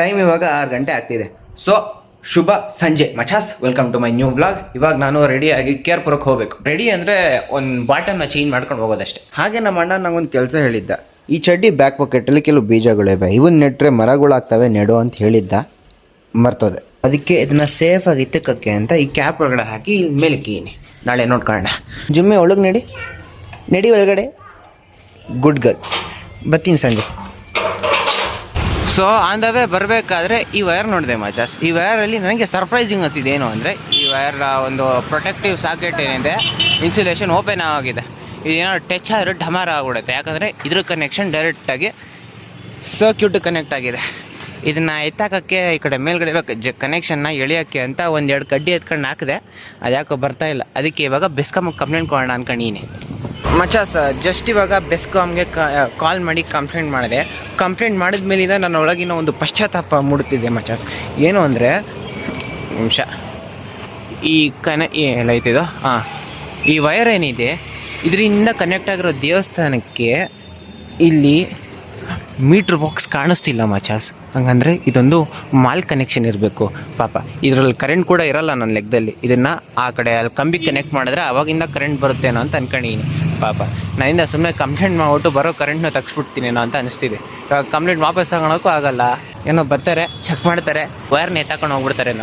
Time ಇವಾಗ ಆರು ಗಂಟೆ ಆಗ್ತಿದೆ. ಸೊ ಶುಭ ಸಂಜೆ. ಮಚಾಸ್ welcome to my new blog ಇವಾಗ ನಾನು ರೆಡಿಯಾಗಿ ಕೇರ್ಪುರಕ್ಕೆ ಹೋಗಬೇಕು. ರೆಡಿ ಅಂದರೆ ಒಂದು ಬಾಟಮ್ನ ಚೇಂಜ್ ಮಾಡ್ಕೊಂಡು ಹೋಗೋದಷ್ಟೇ. ಹಾಗೆ ನಮ್ಮ ಅಣ್ಣ ನಂಗೊಂದು ಕೆಲಸ ಹೇಳಿದ್ದ. ಈ ಚಡ್ಡಿ ಬ್ಯಾಕ್ ಪಾಕೆಟಲ್ಲಿ ಕೆಲವು ಬೀಜಗಳಿವೆ ಇವನ್ನ ನೆಟ್ಟರೆ ಮರಗಳಾಗ್ತವೆ ನೆಡು ಅಂತ ಹೇಳಿದ್ದ. ಮರ್ತೋದೆ. ಅದಕ್ಕೆ ಇದನ್ನ ಸೇಫಾಗಿ ಇತ್ತಕ್ಕೆ ಅಂತ ಈ ಕ್ಯಾಪ್ ಒಳಗಡೆ ಹಾಕಿ ಮೇಲೆ ಕೀನಿ ನಾಳೆ ನೋಡ್ಕೊಳ್ಳೋಣ. ಜುಮ್ಮೆ ಒಳಗೆ ನಡಿ. ನಡಿ ಒಳಗಡೆ. ಗುಡ್ ಗರ್ಲ್ ಬರ್ತೀನಿ ಸಂಜೆ. ಸೊ ಆನ್ ದ ವೇ ಬರಬೇಕಾದ್ರೆ ಈ ವೈರ್ ನೋಡಿದೆ ಮಜಾಸ್ ಈ ವೈರಲ್ಲಿ ನನಗೆ ಸರ್ಪ್ರೈಸಿಂಗ್ ಅನಿಸಿದೆ ಏನು ಅಂದರೆ ಈ ವೈರ್ ಒಂದು ಪ್ರೊಟೆಕ್ಟಿವ್ ಸಾಕೆಟ್ ಏನಿದೆ ಇನ್ಸುಲೇಷನ್ ಓಪನ್ ಆಗಿದೆ. ಇದೇನಾದ್ರು ಟಚ್ ಆದರೆ ಢಮಾರ ಆಗ್ಬಿಡುತ್ತೆ. ಯಾಕಂದರೆ ಇದ್ರ ಕನೆಕ್ಷನ್ ಡೈರೆಕ್ಟಾಗಿ ಸರ್ಕ್ಯೂಟ್ ಕನೆಕ್ಟ್ ಆಗಿದೆ. ಇದನ್ನು ಎತ್ತಾಕೋಕ್ಕೆ ಈ ಕಡೆ ಮೇಲ್ಗಡೆ ಇರೋ ಜ ಕನೆಕ್ಷನ್ನ ಎಳಿಯೋಕ್ಕೆ ಅಂತ ಒಂದೆರಡು ಕಡ್ಡಿ ಎತ್ಕೊಂಡು ಹಾಕಿದೆ. ಅದ್ಯಾಕೋ ಬರ್ತಾ ಇಲ್ಲ. ಅದಕ್ಕೆ ಇವಾಗ ಬೆಸ್ಕಮ್ಮಗೆ ಕಂಪ್ಲೇಂಟ್ ಕೊಡೋಣ ಅನ್ಕೊಂಡೀನಿ ಮಚಾಸ್ ಜಸ್ಟ್ ಇವಾಗ ಬೆಸ್ಕಾಮ್ಗೆ ಕಾಲ್ ಮಾಡಿ ಕಂಪ್ಲೇಂಟ್ ಮಾಡಿದೆ. ಕಂಪ್ಲೇಂಟ್ ಮಾಡಿದ ಮೇಲಿಂದ ನನ್ನ ಒಳಗಿನ ಒಂದು ಪಶ್ಚಾತ್ತಾಪ ಮೂಡುತ್ತಿದೆ ಮಚಾಸ್ ಏನು ಅಂದರೆ, ನಿಮಿಷ. ಈ ಕನೆ ಎಲ್ಲ ಹಾಂ. ಈ ವೈರ್ ಏನಿದೆ, ಇದರಿಂದ ಕನೆಕ್ಟ್ ಆಗಿರೋ ದೇವಸ್ಥಾನಕ್ಕೆ ಇಲ್ಲಿ ಮೀಟ್ರ್ ಬಾಕ್ಸ್ ಕಾಣಿಸ್ತಿಲ್ಲ ಮಚಾಸ್ ಹಂಗಂದರೆ ಇದೊಂದು ಮಾಲ್ ಕನೆಕ್ಷನ್ ಇರಬೇಕು. ಪಾಪ, ಇದರಲ್ಲಿ ಕರೆಂಟ್ ಕೂಡ ಇರಲ್ಲ ನನ್ನ ಲೆಕ್ಕದಲ್ಲಿ. ಇದನ್ನು ಆ ಕಡೆ ಅಲ್ಲಿ ಕಂಬಿ ಕನೆಕ್ಟ್ ಮಾಡಿದ್ರೆ ಅವಾಗಿಂದ ಕರೆಂಟ್ ಬರುತ್ತೇನೋ ಅಂತ ಅನ್ಕೊಂಡಿನಿ ಪಾಪ. ನನ್ನಿಂದ ಸುಮ್ಮನೆ ಕಂಪ್ಲೇಂಟ್ ಮಾಡ್ಬಿಟ್ಟು ಬರೋ ಕರೆಂಟ್ನ ತೆಗ್ಸ್ಬಿಡ್ತೀನೇನೋ ಅಂತ ಅನಿಸ್ತಿದೆ. ಇವಾಗ ಕಂಪ್ಲೇಂಟ್ ವಾಪಸ್ ತಗೊಳಕ್ಕೂ ಆಗಲ್ಲ. ಏನೋ ಬರ್ತಾರೆ ಚೆಕ್ ಮಾಡ್ತಾರೆ ವೈರ್ನ ಎತ್ತಾಕೊಂಡು ಹೋಗ್ಬಿಡ್ತಾರೆ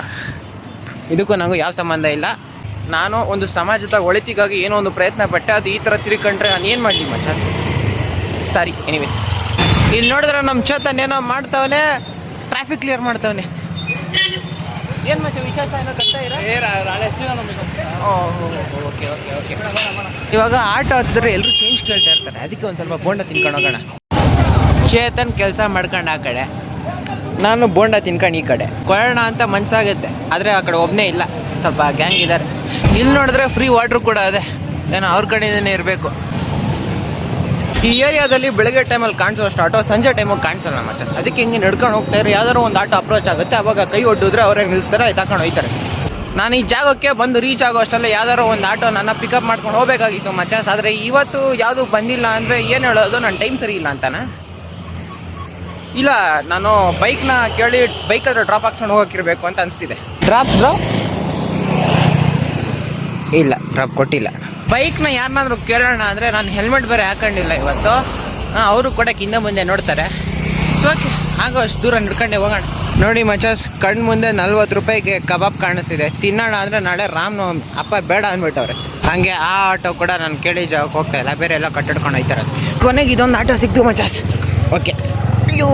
ಇದಕ್ಕೂ ನನಗೂ ಯಾವ ಸಂಬಂಧ ಇಲ್ಲ. ನಾನು ಒಂದು ಸಮಾಜದ ಒಳಿತಿಗಾಗಿ ಏನೋ ಒಂದು ಪ್ರಯತ್ನ ಪಟ್ಟೆ, ಅದು ಈ ಥರ ತಿರ್ಕೊಂಡ್ರೆ ನಾನು ಏನು ಮಾಡಲಿ ಮಚಾಸ್ ಸಾರಿ ಎನಿವೇಸ್ ಇಲ್ಲಿ ನೋಡಿದ್ರೆ ನಮ್ಮ ಚೇತನ್ ಏನೋ ಮಾಡ್ತಾವನೆ ಟ್ರಾಫಿಕ್ ಕ್ಲಿಯರ್ ಮಾಡ್ತಾವನೆ. ಏನು ಮತ್ತೆ ವಿಶೇಷ ಏನೋ ಕಷ್ಟ ಓಕೆ ಓಕೆ ಓಕೆ. ಇವಾಗ ಆಟೋ ಹತ್ತಿದ್ರೆ ಎಲ್ಲರೂ ಚೇಂಜ್ ಕೇಳ್ತಾ ಇರ್ತಾರೆ. ಅದಕ್ಕೆ ಒಂದು ಸ್ವಲ್ಪ ಬೋಂಡ ತಿನ್ಕೊಂಡು ಹೋಗೋಣ. ಚೇತನ್ ಕೆಲಸ ಮಾಡ್ಕೊಂಡು ಆ ಕಡೆ. ನಾನು ಬೋಂಡ ತಿನ್ಕೊಂಡು ಈ ಕಡೆ. ಕೊಡೋಣ ಅಂತ ಮನ್ಸಾಗುತ್ತೆ. ಆದರೆ ಆ ಕಡೆ ಒಬ್ಬನೇ ಇಲ್ಲ. ಸ್ವಲ್ಪ ಗ್ಯಾಂಗ್ ಇದ್ದಾರೆ ಇಲ್ಲಿ ನೋಡಿದ್ರೆ ಫ್ರೀ ವಾಟರ್ ಕೂಡ ಅದೇ. ಏನೋ ಅವ್ರ ಕಡೆಯಿಂದನೇ ಇರಬೇಕು. ಈ ಏರಿಯಾದಲ್ಲಿ ಬೆಳಗ್ಗೆ ಟೈಮಲ್ಲಿ ಕಾಣಿಸೋ ಅಷ್ಟು ಆಟೋ ಸಂಜೆ ಟೈಮಿಗೆ ಕಾಣಿಸಲ್ಲ ಮಚ್ಚ ಅದಕ್ಕೆ ಹಿಂಗೆ ನಡ್ಕೊಂಡು ಹೋಗ್ತಾ ಇರೋ ಯಾವ್ದಾದ್ರು ಒಂದು ಆಟೋ ಅಪ್ರೋಚ್ ಆಗುತ್ತೆ. ಅವಾಗ ಕೈ ಒಡ್ಡಿದ್ರೆ ಅವರೇ ನಿಲ್ಲಿಸ್ತಾರೆ ತಗೊಂಡು ಹೋಯ್ತಾರೆ. ನಾನು ಈ ಜಾಗಕ್ಕೆ ಬಂದು ರೀಚ್ ಆಗೋ ಅಷ್ಟಲ್ಲೇ ಯಾವ್ದಾದ್ರು ಒಂದು ಆಟೋ ನನ್ನ ಪಿಕಪ್ ಮಾಡ್ಕೊಂಡು ಹೋಗಬೇಕಾಗಿತ್ತು ಮಚ್ಚಸ್ ಆದರೆ ಇವತ್ತು ಯಾವುದು ಬಂದಿಲ್ಲ ಅಂದರೆ ಏನು ಹೇಳೋದು? ನನ್ನ ಟೈಮ್ ಸರಿ ಇಲ್ಲ ಅಂತಾನೆ. ಇಲ್ಲ ನಾನು ಬೈಕ್ನ ಕೇಳಿ ಬೈಕ್ ಹತ್ರ ಡ್ರಾಪ್ ಹಾಕ್ಸ್ಕೊಂಡು ಹೋಗೋಕ್ಕಿರಬೇಕು ಅಂತ ಅನಿಸ್ತಿದೆ. ಡ್ರಾಪ್ ಡ್ರಾಪ್ ಇಲ್ಲ ಡ್ರಾಪ್ ಕೊಟ್ಟಿಲ್ಲ. ಬೈಕ್ನ ಯಾರನ್ನಾದ್ರೂ ಕೇಳೋಣ ಅಂದರೆ ನಾನು ಹೆಲ್ಮೆಟ್ ಬೇರೆ ಹಾಕೊಂಡಿಲ್ಲ ಇವತ್ತು. ಅವರು ಕೂಡ ಹಿಂದೆ ಮುಂದೆ ನೋಡ್ತಾರೆ. ಓಕೆ ಆಗೋ ಅಷ್ಟು ದೂರ ನಡ್ಕೊಂಡೆ ಹೋಗೋಣ. ನೋಡಿ ಮಚಾಸ್ ಕಣ್ಣು ಮುಂದೆ ನಲ್ವತ್ತು ರೂಪಾಯಿಗೆ ಕಬಾಬ್ ಕಾಣಿಸ್ತಿದೆ. ತಿನ್ನೋಣ ಅಂದರೆ ನಾಳೆ ರಾಮನವಮಿ. ಅಪ್ಪ ಬೇಡ ಅಂದ್ಬಿಟ್ಟವ್ರೆ. ಹಂಗೆ ಆ ಆಟೋ ಕೂಡ ನಾನು ಕೇಳಿ ಜಾಗಕ್ಕೆ ಹೋಗ್ತಾ ಇಲ್ಲ. ಬೇರೆ ಎಲ್ಲ ಕಟ್ಟಿಡ್ಕೊಂಡು ಹೋಯ್ತಾರೆ ಕೊನೆಗೆ ಇದೊಂದು ಆಟೋ ಸಿಕ್ತು ಮಚಾಸ್. ಓಕೆ ಅಯ್ಯೋ.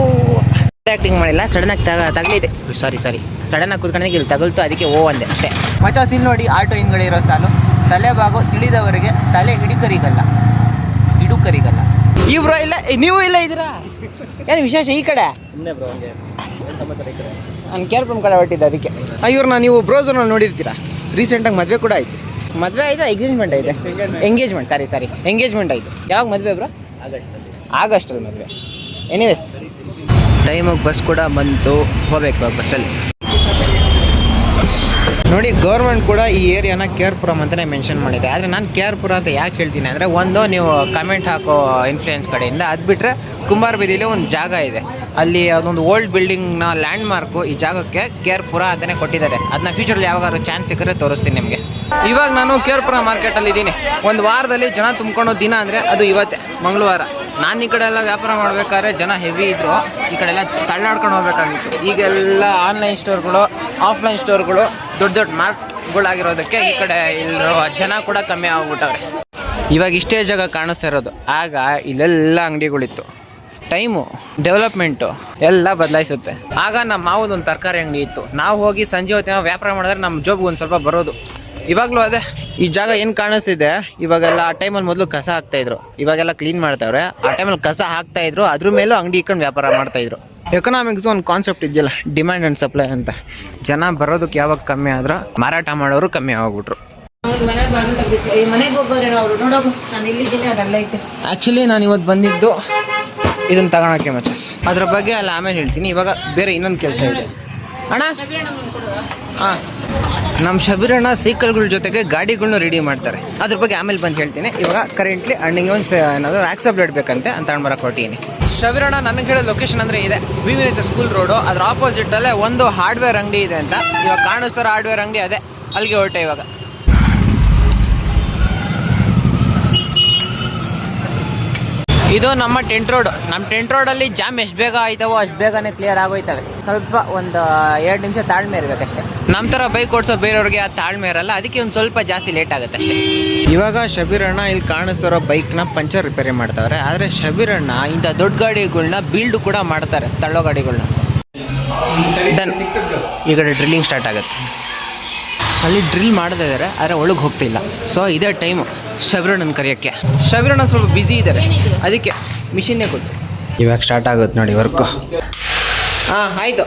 ಆ್ಯಕ್ಟಿಂಗ್ ಮಾಡಿಲ್ಲ. ಸಡನ್ನಾಗಿ ತಗ ತಗಲಿದೆ. ಸಾರಿ ಸಾರಿ ಸಡನ್ನಾಗಿ ಕೂತ್ಕೊಂಡಾಗ ಇಲ್ಲಿ ತಗಲ್ತು ಅದಕ್ಕೆ ಓ ಅಂದೆ. ಅಷ್ಟೇ. ಮಚಾಸ್ ಇಲ್ಲಿ ನೋಡಿ ಆಟೋ ಹಿಂದ್ಗಡೆ ಇರೋ ಸಾಲು. ತಲೆ ಬಾಗೋ ತಿಳಿದವರಿಗೆ ತಲೆ ಹಿಡಿಕರಿಗಲ್ಲ. ಹಿಡುಕರಿಗಲ್ಲ. ಇವ್ರ ಇಲ್ಲ ನೀವು ಇಲ್ಲ ಇದ್ದೀರಾ? ಏನು ವಿಶೇಷ ಈ ಕಡೆ? ನಾನು ಕೇರ್ಪುರಂ ಕಡೆ ಹೊಟ್ಟಿದ್ದೆ ಅದಕ್ಕೆ. ಇವ್ರನ್ನ ನೀವು ಬ್ರೋಸರ್ನಲ್ಲಿ ನೋಡಿರ್ತೀರಾ? ರೀಸೆಂಟಾಗಿ ಮದುವೆ ಕೂಡ ಆಯಿತು. ಮದುವೆ ಆಯ್ತಾ? ಎಂಗೇಜ್ಮೆಂಟ್ ಐತೆ ಎಂಗೇಜ್ಮೆಂಟ್ ಸಾರಿ ಸಾರಿ ಎಂಗೇಜ್ಮೆಂಟ್ ಆಯಿತು. ಯಾವಾಗ ಮದುವೆ ಬ್ರೋ? ಆಗಸ್ಟಲ್ಲಿ. ಮದುವೆ. ಎನಿವೇಸ್ ಟೈಮಿಗೆ ಬಸ್ ಕೂಡ ಬಂತು. ಹೋಗ್ಬೇಕು ಬಸ್ಸಲ್ಲಿ ನೋಡಿ ಗೌರ್ಮೆಂಟ್ ಕೂಡ ಈ ಏರಿಯಾನ ಕೇರ್ಪುರಂ ಅಂತಲೇ ಮೆನ್ಷನ್ ಮಾಡಿದೆ. ಆದರೆ ನಾನು ಕೇರ್ಪುರ ಅಂತ ಯಾಕೆ ಹೇಳ್ತೀನಿ ಅಂದರೆ, ಒಂದು ನೀವು ಕಮೆಂಟ್ ಹಾಕೋ ಇನ್ಫ್ಲೂಯೆನ್ಸ್ ಕಡೆಯಿಂದ ಅದು ಬಿಟ್ಟರೆ ಕುಂಬಾರ ಬೀದಿಲಿ ಒಂದು ಜಾಗ ಇದೆ. ಅಲ್ಲಿ ಅದೊಂದು ಓಲ್ಡ್ ಬಿಲ್ಡಿಂಗ್ನ ಲ್ಯಾಂಡ್ ಮಾರ್ಕು ಈ ಜಾಗಕ್ಕೆ ಕೇರ್ಪುರ ಅಂತಲೇ ಕೊಟ್ಟಿದ್ದಾರೆ. ಅದನ್ನ ಫ್ಯೂಚರಲ್ಲಿ ಯಾವಾಗಾದ್ರೂ ಚಾನ್ಸ್ ಸಿಕ್ಕರೆ ತೋರಿಸ್ತೀನಿ ನಿಮಗೆ. ಇವಾಗ ನಾನು ಕೇರ್ಪುರ ಮಾರ್ಕೆಟಲ್ಲಿ ಇದ್ದೀನಿ. ಒಂದು ವಾರದಲ್ಲಿ ಜನ ತುಂಬ್ಕೊಳ್ಳೋ ದಿನ ಅಂದರೆ ಅದು ಇವತ್ತೇ, ಮಂಗಳವಾರ. ನಾನು ಈ ಕಡೆ ಎಲ್ಲ ವ್ಯಾಪಾರ ಮಾಡಬೇಕಾದ್ರೆ ಜನ ಹೆವಿ ಇದ್ದರು ಈ ಕಡೆ ಎಲ್ಲ ತಳ್ಳಾಡ್ಕೊಂಡು ಹೋಗ್ಬೇಕಾಗಿತ್ತು. ಈಗೆಲ್ಲ ಆನ್ಲೈನ್ ಸ್ಟೋರ್ಗಳು ಆಫ್ಲೈನ್ ಸ್ಟೋರ್ಗಳು ದೊಡ್ಡ ದೊಡ್ಡ ಮಾರ್ಟ್ಗಳಾಗಿರೋದಕ್ಕೆ ಈ ಕಡೆ ಇಲ್ಲಿರೋ ಜನ ಕೂಡ ಕಮ್ಮಿ ಆಗ್ಬಿಟ್ಟವ್ರೆ. ಇವಾಗ ಇಷ್ಟೇ ಜಾಗ ಕಾಣಿಸ್ತಾ ಇರೋದು. ಆಗ ಇಲ್ಲೆಲ್ಲ ಅಂಗಡಿಗಳಿತ್ತು. ಟೈಮು ಡೆವಲಪ್ಮೆಂಟು ಎಲ್ಲ ಬದಲಾಯಿಸುತ್ತೆ. ಆಗ ನಮ್ಮ ಮಾವದೊಂದು ತರಕಾರಿ ಅಂಗಡಿ ಇತ್ತು. ನಾವು ಹೋಗಿ ಸಂಜೆ ಹೊತ್ತಿನ ವ್ಯಾಪಾರ ಮಾಡಿದ್ರೆ ನಮ್ಮ ಜೋಬ್ಗೆ ಒಂದು ಸ್ವಲ್ಪ ಬರೋದು. ಇವಾಗಲೂ ಅದೇ, ಈ ಜಾಗ ಏನು ಕಾಣಿಸ್ತಿದೆ? ಇವಾಗೆಲ್ಲ ಆ ಟೈಮಲ್ಲಿ ಮೊದಲು ಕಸ ಹಾಕ್ತಾಯಿದ್ರು ಇವಾಗೆಲ್ಲ ಕ್ಲೀನ್ ಮಾಡ್ತಾವ್ರೆ. ಆ ಟೈಮಲ್ಲಿ ಕಸ ಹಾಕ್ತಾಯಿದ್ರು ಅದ್ರ ಮೇಲೂ ಅಂಗಡಿ ಇಟ್ಕೊಂಡು ವ್ಯಾಪಾರ ಮಾಡ್ತಾ ಇದ್ರು. ಎಕನಾಮಿಕ್ಸ್ ಒಂದು ಕಾನ್ಸೆಪ್ಟ್ ಇದೆಯಲ್ಲ ಡಿಮ್ಯಾಂಡ್ ಆ್ಯಂಡ್ ಸಪ್ಲೈ ಅಂತ. ಜನ ಬರೋದಕ್ಕೆ ಯಾವಾಗ ಕಮ್ಮಿ ಆದ್ರೆ ಮಾರಾಟ ಮಾಡೋರು ಕಮ್ಮಿ ಆಗ್ಬಿಟ್ರು. ಆ್ಯಕ್ಚುಲಿ ನಾನು ಇವತ್ತು ಬಂದಿದ್ದು ಇದನ್ನು ತಗೊಳಕ್ಕೆ ಮಚಸ್ ಅದ್ರ ಬಗ್ಗೆ ಅಲ್ಲಿ ಆಮೇಲೆ ಹೇಳ್ತೀನಿ. ಇವಾಗ ಬೇರೆ ಇನ್ನೊಂದು ಕೆಲಸ ಇದೆ. ಅಣ್ಣ? ಹಾಂ. ನಮ್ಮ ಶಬೀರಣ್ಣ ಸೈಕಲ್ಗಳ ಜೊತೆಗೆ ಗಾಡಿಗಳನ್ನ ರೆಡಿ ಮಾಡ್ತಾರೆ. ಅದ್ರ ಬಗ್ಗೆ ಆಮೇಲೆ ಬಂದು ಹೇಳ್ತೀನಿ. ಇವಾಗ ಕರೆಂಟ್ಲಿ ಅಣ್ಣಿಗೆ ಒಂದು ಏನಾದರೂ ಆಕ್ಸೆಪ್ಟ್ ಬೇಕಂತೆ ಅಂತ ಹೊರಟೀನಿ. ಶಬೀರಣ್ಣ ನನಗೆ ಹೇಳೋ ಲೊಕೇಶನ್ ಅಂದರೆ ಇದೆ. ವಿವಿಧ ಸ್ಕೂಲ್ ರೋಡು ಅದ್ರ ಆಪೋಸಿಟಲ್ಲೇ ಒಂದು ಹಾರ್ಡ್ವೇರ್ ಅಂಗಡಿ ಇದೆ ಅಂತ. ಇವಾಗ ಕಾಣಿಸ್ತಾರ ಹಾರ್ಡ್ವೇರ್ ಅಂಗಡಿ ಅದೇ. ಅಲ್ಲಿಗೆ ಹೊರಟೆ ಇವಾಗ. ಇದು ನಮ್ಮ ಟೆಂಟ್ ರೋಡ್ ನಮ್ಮ ಟೆಂಟ್ ರೋಡಲ್ಲಿ ಜಾಮ್ ಎಷ್ಟು ಬೇಗ ಆಯ್ತವೋ ಅಷ್ಟು ಬೇಗನೆ ಕ್ಲಿಯರ್ ಆಗೋಯ್ತವೆ. ಸ್ವಲ್ಪ ಒಂದು ಎರಡು ನಿಮಿಷ ತಾಳ್ಮೆ ಇರಬೇಕಷ್ಟೇ ನಮ್ಮ ಥರ ಬೈಕ್ ಓಡಿಸೋ ಬೇರೆಯವ್ರಿಗೆ ಆ ತಾಳ್ಮೆ ಇರಲ್ಲ ಅದಕ್ಕೆ ಒಂದು ಸ್ವಲ್ಪ ಜಾಸ್ತಿ ಲೇಟ್ ಆಗುತ್ತೆ ಅಷ್ಟೇ ಇವಾಗ ಶಬೀರಣ್ಣ ಇಲ್ಲಿ ಕಾಣಿಸ್ತಿರೋ ಬೈಕ್ನ ಪಂಚರ್ ರಿಪೇರಿ ಮಾಡ್ತಾವ್ರೆ. ಆದರೆ ಶಬೀರಣ್ಣ ಇಂಥ ದೊಡ್ಡ ಗಾಡಿಗಳನ್ನ ಬಿಲ್ಡ್ ಕೂಡ ಮಾಡ್ತಾರೆ ತಳ್ಳೋ ಗಾಡಿಗಳನ್ನ. ಈ ಕಡೆ ಡ್ರಿಲ್ಲಿಂಗ್ ಸ್ಟಾರ್ಟ್ ಆಗುತ್ತೆ. ಅಲ್ಲಿ ಡ್ರಿಲ್ ಮಾಡ್ತಾ ಇದ್ದಾರೆ ಆದರೆ ಒಳಗೆ ಹೋಗ್ತಿಲ್ಲ ಸೊ ಇದೇ ಟೈಮು ಶಬೀರಣ್ಣನ ಕರೆಯೋಕ್ಕೆ. ಶಬೀರಣ್ಣ ಸ್ವಲ್ಪ ಬ್ಯುಸಿ ಇದ್ದಾರೆ ಅದಕ್ಕೆ ಮಿಷಿನ್ನೇ ಕೊಟ್ಟು ಇವಾಗ ಸ್ಟಾರ್ಟ್ ಆಗುತ್ತೆ ನೋಡಿ ವರ್ಕು ಹಾಂ ಆಯಿತು.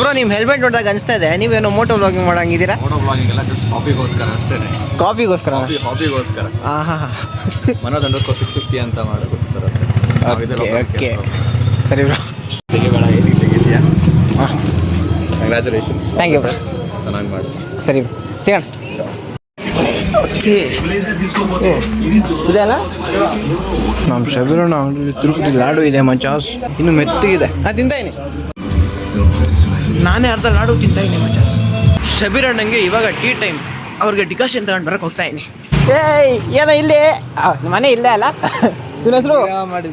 ಬ್ರೋ ನಿಮ್ ಹೆಲ್ಮೆಟ್ ನೋಡಿದಾಗ ಅನಿಸ್ತಾ ಇದೆ. ನೀವೇನೋ ಮೋಟೋ ಬ್ಲಾಗಿಂಗ್ ಮಾಡಂಗಿದ್ದೀರಾ? ಫೋಟೋ ಬ್ಲಾಗಿಂಗ್ ಎಲ್ಲ ಜಸ್ಟ್ ಹಾಬಿಗೋಸ್ಕರ ಅಷ್ಟೇ. ಕಾಪಿಗೋಸ್ಕರ ಹಾಬಿ ಹಾಬಿಗೋಸ್ಕರ ಮನೋಜ್ ಅಂಡರ್ಕೋ ಸಿಕ್ಸ್ ಫಿಫ್ಟಿ ಅಂತ ಓಕೆ ಸರಿ ಬ್ರೋ. ಏನಿಗೆ ತೆಗಿದ್ಯಾ ಹಾಂ. ಕಂಗ್ರ್ಯಾಚುಲೇಷನ್ಸ್ ಥ್ಯಾಂಕ್ ಯು ಬ್ರೋ ಚೆನ್ನಾಗಿ ಮಾಡಿ. ಸರಿ ಸಿಗೋಣ. ಇದೆಲ್ಲ ನಮ್ಮ ಶಬೀರಣ್ಣ ತಿರುಪತಿ ಲಾಡು ಇದೆ ಮಚಾಸ್. ಇನ್ನು ಮೆತ್ತಗಿದೆ. ನಾ ತಿಂತಾಯಿನಿ ನಾನೇ ಅರ್ಧ ಲಾಡು ತಿಂತಾಯಿನಿ ಶಬೀರ್ ಅಣ್ಣಂಗೆ ಇವಾಗ ಟೀ ಟೈಮ್. ಅವ್ರಿಗೆ ಡಿಕಾಷನ್ ತಗೊಂಡು ಬರಕ್ಕೆ ಹೋಗ್ತಾ ಇದೀನಿ ಏಯ್ ಏನೋ ಇಲ್ಲಿ? ಮನೆ ಇಲ್ಲೇ ಅಲ್ಲ? ನಿನ್ನ ಹೆಸರು?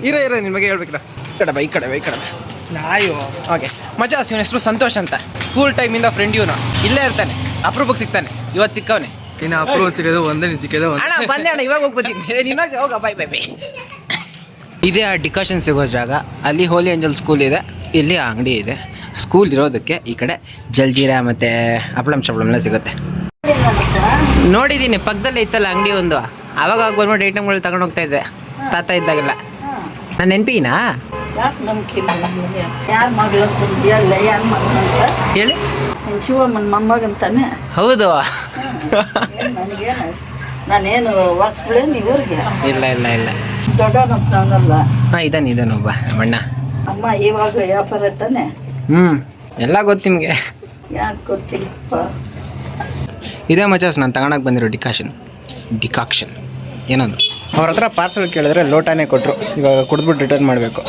ಇರ ಇರ ನಿಮಗೆ ಹೇಳ್ಬೇಕಿಲ್ಲ ಈ ಕಡೆ ಬೈ ಈ ಕಡೆ ಬೈ ಈ ಕಡೆ ಬಾ. ನಾಯೋ. ಓಕೆ. ಮಚಾಸ್ ಇವನ ಹೆಸರು ಸಂತೋಷ್ ಅಂತ. ಸ್ಕೂಲ್ ಟೈಮಿಂದ ಫ್ರೆಂಡ್ ಇವನು. ಇಲ್ಲೇ ಇರ್ತಾನೆ. ಅಪ್ರೂಪಕ್ಕೆ ಸಿಗ್ತಾನೆ. ಇವತ್ತು ಸಿಕ್ಕವನೆ. ಇನ್ನು ಅಪ್ರೂವ್ ಸಿಗೋದು ಒಂದೇ ಸಿಕ್ಕಿದೆ ಅಣ್ಣ ಬಂದೆ ಅಣ್ಣ ಇವಾಗ ಹೋಗ್ಬೋದು ನಿನ್ನಾಗ ಹೋಗ ಬಾಯ್ ಬೈ ಬಾಯ್ ಇದೇ ಆ ಡಿಕಾಷನ್ ಸಿಗೋ ಜಾಗ. ಅಲ್ಲಿ ಹೋಲಿ ಏಂಜಲ್ ಸ್ಕೂಲ್ ಇದೆ ಇಲ್ಲಿ ಆ ಅಂಗಡಿ ಇದೆ. ಸ್ಕೂಲ್ ಇರೋದಕ್ಕೆ ಈ ಕಡೆ ಜಲ್ಜೀರಾ ಮತ್ತು ಹಪ್ಳಂ ಎಲ್ಲ ಸಿಗುತ್ತೆ. ನೋಡಿದ್ದೀನಿ ಪಕ್ಕದಲ್ಲೇ ಇತ್ತಲ್ಲ ಅಂಗಡಿ ಒಂದು. ಅವಾಗ ಆಗ ಬಂದ್ಬಿಟ್ಟು ಐಟಮ್ಗಳು ತಗೊಂಡು ಹೋಗ್ತಾ ಇದ್ದೆ. ತಾತ ಇದ್ದಾಗೆಲ್ಲ. ನಾನು ನೆನಪಿನಾ? ಹೇಳ. ಶಿವಮ್ಮನ ಮೊಮ್ಮಗಂತಾನೆ ಹೌದು. ನಾನೇನು ಇಲ್ಲ ಇಲ್ಲ ಇಲ್ಲ. ದೊಡ್ಡವನಪ್ಪನವನಲ್ಲ ಹಾಂ ಇದಾನೆ ಇದಾನೊಬ್ಬ ನಮ್ಮಣ್ಣ ಅಮ್ಮ ಇವಾಗ ವ್ಯಾಪಾರ ತಾನೆ? ಹ್ಞೂ ಎಲ್ಲ ಗೊತ್ತು ನಿಮಗೆ. ಯಾಕೆ ಗೊತ್ತಿಲ್ಲಪ್ಪ. ಇದೇ ಮಚಾಸ್ ನಾನು ತಗೊಳಕ್ಕೆ ಬಂದಿರೋ ಡಿಕಾಷನ್ ಡಿಕಾಕ್ಷನ್ ಏನದು? ಅವ್ರ ಹತ್ರ ಪಾರ್ಸಲ್ ಕೇಳಿದ್ರೆ ಲೋಟಾನೇ ಕೊಟ್ಟರು ಇವಾಗ ಕುಡಿದ್ಬಿಟ್ಟು ರಿಟರ್ನ್ ಮಾಡಬೇಕು.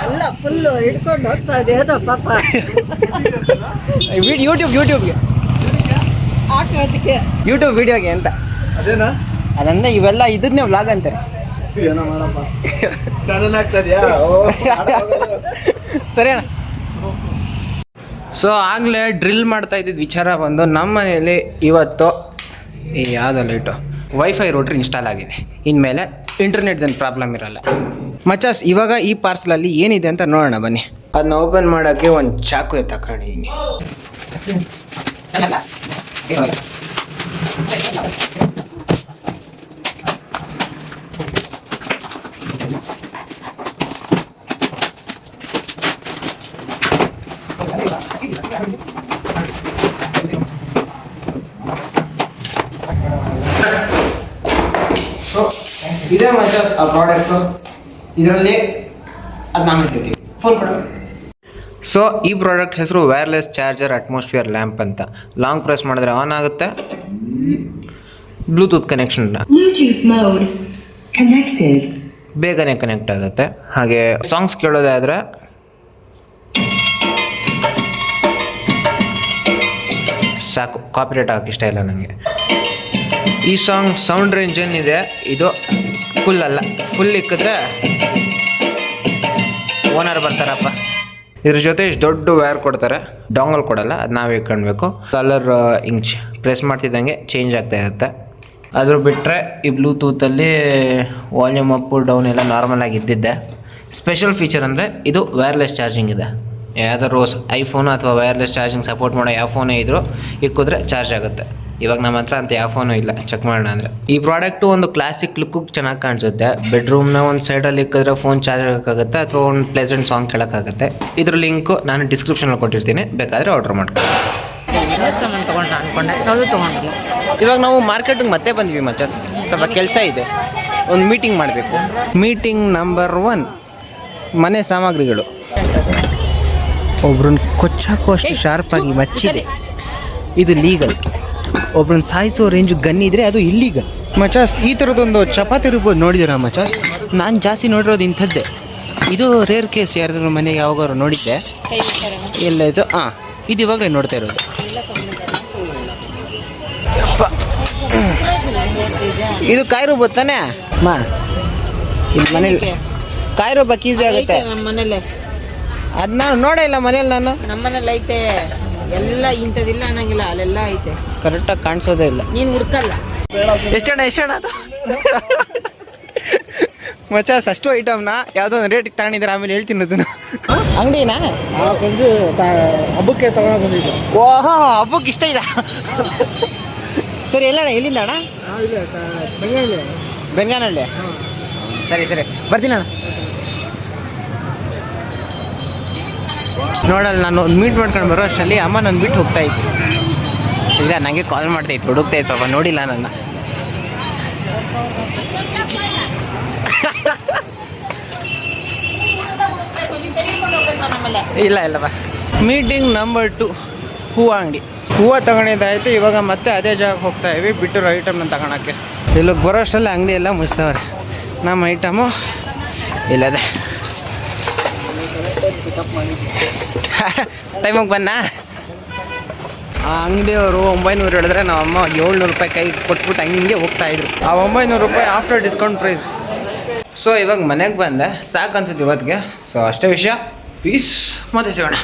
ಎಲ್ಲ ಫುಲ್ಲು ಹಿಡ್ಕೊಂಡು ಹೋಗ್ತಾ ಇದೇನೋ ಪಾಪ? ಯೂಟ್ಯೂಬ್ ಯೂಟ್ಯೂಬ್ಗೆ ಹಾಕೋದಕ್ಕೆ ಯೂಟ್ಯೂಬ್ ವಿಡಿಯೋಗೆ ಅಂತ. ಅದೇನಾ? ಅದನ್ನ ಇವೆಲ್ಲ ಇದನ್ನೇ ವ್ಲಾಗ್ ಅಂತಾರೆ. ಏನೋ ಮಾಡಪ್ಪ. ನನ್ನ ಆಗ್ತದ್ಯಾ ಸರಿ ಅಣ್ಣ ಸೊ ಆಗಲೇ ಡ್ರಿಲ್ ಮಾಡ್ತಾ ಇದ್ದಿದ್ದು ವಿಚಾರ ಬಂದು ನಮ್ಮ ಮನೆಯಲ್ಲಿ ಇವತ್ತು ಈ ಯಾವುದೋ ಲೈಟು ವೈಫೈ ರೋಟ್ರಿ ಇನ್ಸ್ಟಾಲ್ ಆಗಿದೆ. ಇನ್ಮೇಲೆ ಇಂಟರ್ನೆಟ್ದೇನು ಪ್ರಾಬ್ಲಮ್ ಇರಲ್ಲ. ಮಚಾಸ್ ಇವಾಗ ಈ ಪಾರ್ಸಲಲ್ಲಿ ಏನಿದೆ ಅಂತ ನೋಡೋಣ ಬನ್ನಿ. ಅದನ್ನ ಓಪನ್ ಮಾಡೋಕ್ಕೆ ಒಂದು ಚಾಕು ತಗೊಂಡಿದ್ದೀನಿ ಸೊ ಇದೇ ಮಚಾಸ್ ಆ ಪ್ರಾಡಕ್ಟು ಇದರಲ್ಲಿ ಅದು ನಾನು ಫೋನ್ ಕೊಡ. ಸೊ ಈ ಪ್ರಾಡಕ್ಟ್ ಹೆಸರು ವೈರ್ಲೆಸ್ ಚಾರ್ಜರ್ ಅಟ್ಮಾಸ್ಫಿಯರ್ ಲ್ಯಾಂಪ್ ಅಂತ. ಲಾಂಗ್ ಪ್ರೆಸ್ ಮಾಡಿದ್ರೆ ಆನ್ ಆಗುತ್ತೆ. Bluetooth connection. ಬೇಗನೆ ಕನೆಕ್ಟ್ ಆಗುತ್ತೆ. ಹಾಗೆ ಸಾಂಗ್ಸ್ ಕೇಳೋದಾದರೆ ಸಾಕು. ಕಾಪಿರೇಟ್ ಹಾಕಿ ಇಷ್ಟ ಇಲ್ಲ ನನಗೆ ಈ ಸಾಂಗ್ ಸೌಂಡ್ ರೇಂಜ್ ಏನಿದೆ ಇದು ಫುಲ್ ಅಲ್ಲ. ಫುಲ್ ಇಕ್ಕಿದ್ರೆ ಓನರ್ ಬರ್ತಾರಪ್ಪ. ಇದ್ರ ಜೊತೆ ಇಷ್ಟು ದೊಡ್ಡ ವೈರ್ ಕೊಡ್ತಾರೆ. ಡಾಂಗಲ್ ಕೊಡಲ್ಲ, ಅದು ನಾವೇ ಇಟ್ಕೊಳ್ಬೇಕು. ಕಲರ್ ಇಂಚ್ ಪ್ರೆಸ್ ಮಾಡ್ತಿದ್ದಂಗೆ ಚೇಂಜ್ ಆಗ್ತಾ ಇರುತ್ತೆ. ಅದ್ರ ಬಿಟ್ಟರೆ ಈ ಬ್ಲೂಟೂತಲ್ಲಿ ವಾಲ್ಯೂಮ್ ಅಪ್ಪು ಡೌನ್ ಎಲ್ಲ ನಾರ್ಮಲ್ ಆಗಿ ಇದ್ದಿದ್ದೆ. ಸ್ಪೆಷಲ್ ಫೀಚರ್ ಅಂದರೆ ಇದು ವೈರ್ಲೆಸ್ ಚಾರ್ಜಿಂಗ್ ಇದೆ. ಯಾವ್ದಾದ್ರು ಐಫೋನ್ ಅಥವಾ ವೈರ್ಲೆಸ್ ಚಾರ್ಜಿಂಗ್ ಸಪೋರ್ಟ್ ಮಾಡೋ ಯಾವ ಫೋನೇ ಇದ್ದರೂ ಇಕ್ಕಿದ್ರೆ ಚಾರ್ಜ್ ಆಗುತ್ತೆ. ಇವಾಗ ನಮ್ಮ ಹತ್ರ ಅಂತ ಯಾವ ಫೋನು ಇಲ್ಲ ಚೆಕ್ ಮಾಡೋಣ ಅಂದರೆ. ಈ ಪ್ರಾಡಕ್ಟು ಒಂದು ಕ್ಲಾಸಿಕ್ ಲುಕ್ಕು ಚೆನ್ನಾಗಿ ಕಾಣಿಸುತ್ತೆ. ಬೆಡ್ರೂಮ್ನ ಒಂದು ಸೈಡಲ್ಲಿ ಇಕ್ಕಿದ್ರೆ ಫೋನ್ ಚಾರ್ಜ್ ಆಗೋಕ್ಕಾಗುತ್ತೆ ಅಥವಾ ಒಂದು ಪ್ಲೆಸೆಂಟ್ ಸಾಂಗ್ ಕೇಳೋಕ್ಕಾಗುತ್ತೆ. ಇದ್ರ ಲಿಂಕು ನಾನು ಡಿಸ್ಕ್ರಿಪ್ಷನಲ್ಲಿ ಕೊಟ್ಟಿರ್ತೀನಿ. ಬೇಕಾದರೆ ಆರ್ಡರ್ ಮಾಡ್ಕೊಳ್ಳಿ. ತಗೊಂಡ್ರು ಇವಾಗ ನಾವು ಮಾರ್ಕೆಟಿಗೆ ಮತ್ತೆ ಬಂದ್ವಿ ಮಚ್ಚ. ಸ್ವಲ್ಪ ಕೆಲಸ ಇದೆ. ಒಂದು ಮೀಟಿಂಗ್ ಮಾಡಬೇಕು. ಮೀಟಿಂಗ್ ನಂಬರ್ ಒನ್ ಮನೆ ಸಾಮಗ್ರಿಗಳು. ಒಬ್ರನ್ನ ಕೊಚ್ಚಾಕೋ ಅಷ್ಟು ಶಾರ್ಪಾಗಿ ಮಚ್ಚಿದೆ. ಇದು ಲೀಗಲ್ ಒಬ್ರನ್ನ ಸಾಯಿಸೋ ರೇಂಜ್ ಗನ್ ಇದ್ರೆ ಅದು ಇಲ್ಲಿಗ ಮಚಾಸ್ ಈ ಥರದೊಂದು ಚಪಾತಿ ಇರ್ಬೋದು ನೋಡಿದ್ದೀರಾ ಮಚಾಸ್? ನಾನು ಜಾಸ್ತಿ ನೋಡಿರೋದು ಇಂಥದ್ದೇ. ಇದು ರೇರ್ ಕೇಸ್ ಯಾರಾದ್ರೂ ಮನೆಗೆ ಯಾವಾಗಾದ್ರು ನೋಡಿದ್ದೆ? ಎಲ್ಲ ಇದು ಹಾಂ ಇದು ಇವಾಗಲೇ ನೋಡ್ತಾ ಇರೋದು. ಇದು ಕಾಯಿರು ಬತ್ತಾನೆ ಮಾ ಇಲ್ಲಿ ಮನೇಲಿ ಕಾಯಿರೋ ಬಕ್ ಈಸಿ ಆಗುತ್ತೆ. ನಾನು ನೋಡೇ ಇಲ್ಲ ಮನೇಲಿ ನಾನು. ನಮ್ಮ ಮನೇಲಿ ಐತೆ. ಎಲ್ಲ ಇಂಥದಿಲ್ಲ ಅನ್ನಂಗಿಲ್ಲ ಅಲ್ಲೆಲ್ಲ ಐತೆ. ಕರೆಕ್ಟಾಗಿ ಕಾಣಿಸೋದೇ ಇಲ್ಲ. ನೀನು ಹುಡ್ಕಲ್ಲ. ಎಷ್ಟಣ್ಣ ಎಷ್ಟಣ್ಣ ಅದು? ಮಚಾಸ್ ಅಷ್ಟು ಐಟಮ್ನ ಯಾವುದೋ ಒಂದು ರೇಟಿಗೆ ತಗೊಂಡಿದ್ರೆ ಆಮೇಲೆ ಹೇಳ್ತೀನಿ ಅದನ್ನು. ಅಂಗಡಿನಾ? ಹಬ್ಬಕ್ಕೆ ತಗೊಂಡು ಬಂದಿದ್ದು. ಓಹೋ ಹಬ್ಬಕ್ಕೆ ಇಷ್ಟ ಇದೆ? ಸರಿ ಎಲ್ಲಣ್ಣ ಎಲ್ಲಿಂದ ಅಣ್ಣ? ಬೆಂಗಾನಳ್ಳಿ ಸರಿ ಸರಿ. ಬರ್ತೀನಿ ಅಣ್ಣ. ನೋಡಲ್ಲ, ನಾನು ಮೀಟ್ ಮಾಡ್ಕೊಂಡು ಬರೋ ಅಷ್ಟರಲ್ಲಿ ಅಮ್ಮ ನನ್ನ ಬಿಟ್ಟು ಹೋಗ್ತಾ ಇತ್ತು ಇಲ್ಲ ನನಗೆ ಕಾಲ್ ಮಾಡ್ತಾ ಇತ್ತು ಹುಡುಕ್ತಾ ಇತ್ತು ನೋಡಿಲ್ಲ ನನ್ನ. ಇಲ್ಲ ಇಲ್ಲ, ಬಾ. ಮೀಟಿಂಗ್ ನಂಬರ್ ಟು ಹೂವು ಅಂಗಡಿ. ಹೂವು ತಗೊಂಡಿದ್ದಾಯ್ತು, ಇವಾಗ ಮತ್ತೆ ಅದೇ ಜಾಗಕ್ಕೆ ಹೋಗ್ತಾ ಇವಿ ಬಿಟ್ಟಿರೋ ಐಟಮ್ನ ತಗೊಳಕ್ಕೆ. ಇಲ್ಲಿಗೆ ಬರೋ ಅಷ್ಟರಲ್ಲಿ ಅಂಗಡಿ ಎಲ್ಲ ಮುಚ್ತವ್ರೆ ನಮ್ಮ ಐಟಮು ಇಲ್ಲದೆ. ಟೈಮಿಗೆ ಬನ್ನ ಆ ಅಂಗಡಿಯವರು ಒಂಬೈನೂರು ಹೇಳಿದ್ರೆ ನಮ್ಮ ಅಮ್ಮ ಏಳ್ನೂರು ರೂಪಾಯಿ ಕೈ ಕೊಟ್ಬಿಟ್ಟು ಹಂಗೆ ಹೋಗ್ತಾ ಇದ್ರು. ಆ ಒಂಬೈನೂರು ರೂಪಾಯಿ ಆಫ್ಟರ್ ಡಿಸ್ಕೌಂಟ್ ಪ್ರೈಸ್ ಸೊ ಇವಾಗ ಮನೆಗೆ ಬಂದೆ. ಸಾಕು ಅನ್ಸುತ್ತೆ ಇವತ್ತಿಗೆ. ಸೊ ಅಷ್ಟೇ ವಿಷಯ. ಪೀಸ್ ಮತ್ತೆ ಸಿಗೋಣ.